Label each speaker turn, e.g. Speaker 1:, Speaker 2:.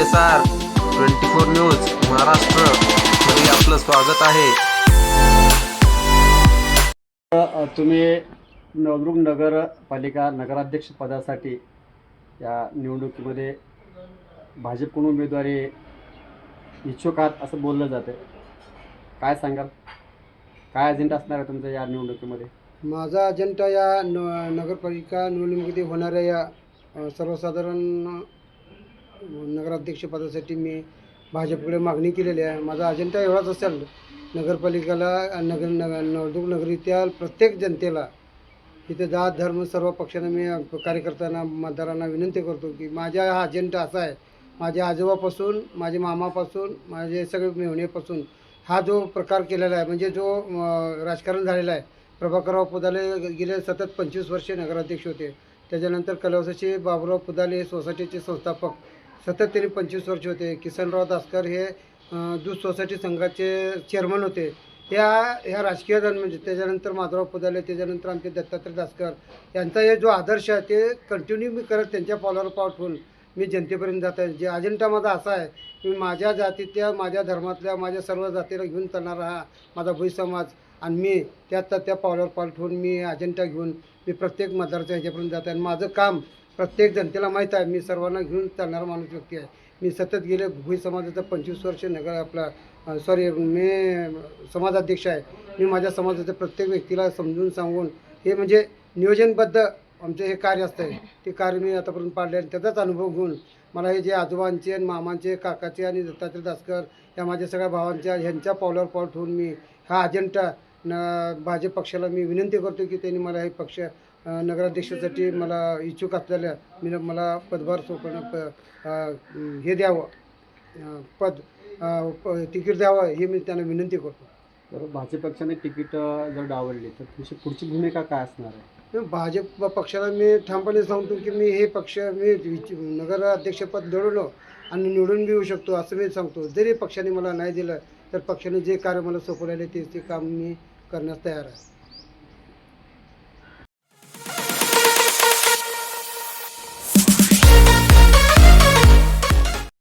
Speaker 1: S R twenty four news Maharashtra. मध्ये आपलं स्वागत आहे.
Speaker 2: तुम्ही नवदुर्ग नगरपालिका नगराध्यक्ष पदासाठी या निवडणुकीमध्ये भाजपकडून उमेदवारी इच्छुक आहात असं बोललं जातं काय सांगाल? काय अजेंडा असणार आहे तुमच्या या निवडणुकीमध्ये?
Speaker 3: माझा अजेंडा या न नगरपालिका निवडणुकीमध्ये होणाऱ्या या सर्वसाधारण नगराध्यक्षपदासाठी मी भाजपकडे मागणी केलेली आहे. माझा अजेंडा एवढाच असेल. नगरपालिकेला नगर नगर नवदुर्ग नगरीत्या प्रत्येक जनतेला इथे जात धर्म सर्व पक्षांना मी कार्यकर्त्यांना मतदारांना विनंती करतो की माझा हा अजेंडा असा आहे. माझ्या आजोबापासून माझे मामापासून माझे सगळे मेहणेपासून हा जो प्रकार केलेला आहे म्हणजे जो राजकारण झालेला आहे. प्रभाकरराव पुदाले गेले सतत पंचवीस वर्षे नगराध्यक्ष होते. त्याच्यानंतर कलवसाचे बाबूराव पुदाले हे सोसायटीचे संस्थापक. सतत त्यांनी पंचवीस वर्ष होते. किसनराव दासकर हे दूध सोसायटी संघाचे चेअरमन होते. या ह्या राजकीय म्हणजे त्याच्यानंतर माधवराव पुदाले त्याच्यानंतर आमचे दत्तात्रय दासकर यांचा हे जो आदर्श आहे ते कंटिन्यू मी करत त्यांच्या पावलावर पाव ठेवून मी जनतेपर्यंत जात आहे. जे अजेंडा माझा असा आहे की माझ्या जातीतल्या माझ्या धर्मातल्या माझ्या सर्व जातीला घेऊन चालणारा हा माझा भुई समाज आणि मी त्यात त्या पावलावर पाऊल ठेवून मी अजेंडा घेऊन मी प्रत्येक मतदारच्या ह्याच्यापर्यंत जात आहे. आणि माझं काम प्रत्येक जनतेला माहीत आहे मी सर्वांना घेऊन चालणारा माणूस व्यक्ती आहे. मी सतत गेले भुई समाजाचा पंचवीस वर्ष नगर आपला सॉरी मी समाजाध्यक्ष आहे. मी माझ्या समाजाच्या प्रत्येक व्यक्तीला समजून सांगून हे म्हणजे नियोजनबद्ध आमचे हे कार्य असतं आहे ते कार्य मी आतापर्यंत पाडले आणि त्याचाच अनुभव घेऊन मला हे जे आजोबांचे आणि मामांचे काकाचे आणि दत्तात्रय दासकर या माझ्या सगळ्या भावांच्या ह्यांच्या पावलावर पाऊल ठेवून मी हा अजेंडा न भाजप पक्षाला मी विनंती करतो की त्यांनी मला हे पक्ष नगराध्यक्षासाठी मला इच्छुक असलेल्या मी मला पदभार सोपवणं प हे द्यावं पद तिकीट द्यावं हे मी त्यांना विनंती करतो.
Speaker 2: तर भाजप पक्षाने तिकीट जर डावलली तर तुमची पुढची भूमिका काय असणार आहे?
Speaker 3: भाजप पक्षाला मी ठामपणे सांगतो की मी हे पक्ष मी नगराध्यक्षपद लढवलं आणि निवडून बी येऊ शकतो असं मी सांगतो. जरी पक्षाने मला नाही दिलं तर पक्षाने जे कार्य मला सोपवलेले ते ते काम मी करण्यास तयार आहे.